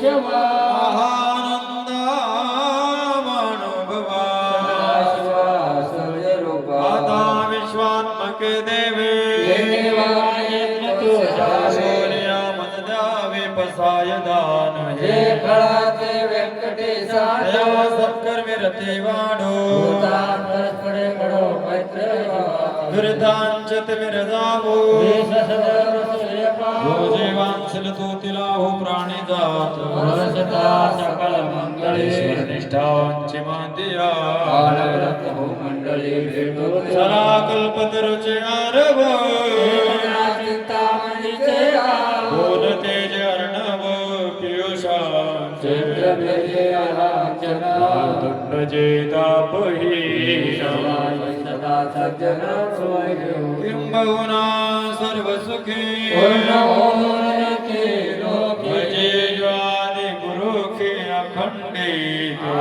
केशवा विश्वात्मक देवे. देवाय तू जावे सोनिया मन द्यावे पसाय दान हे फळाचे व्यंकटेशा दया सत्कर विरते वाढो दुरितांचत विरजावो जीवांशील तो तिला हो प्राणी जात. वरसता सकल मंगळे निष्ठावांची मांदिया कालव्रत भूमंडळी भेटो चला कल्पतरुचे आरव चिंतामणीचे बोल तेज अर्णव दंड जेतापही सदा सज्जन सोय किंबहुना सर्व सुखी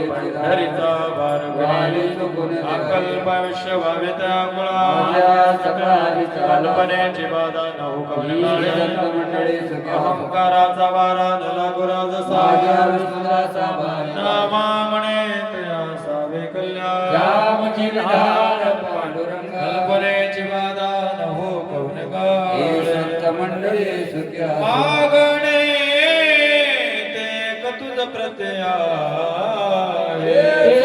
देवो सुखिया झाला पंढरीचा वारकरी संता संघ सर्व काळ रुद्रभाग्य पंढरीचा वारकरी अकल्प विश्व भविता कल्पनेची बाधा नऊ कवनकाळी अहंकाराचा वारा नला गुराज नामा म्हणे तया सावे कल्याण कल्पनेची बाधा नहो कवनकाळ मंडळी सुख्या मागणे ते कतुज प्रत्या Yeah.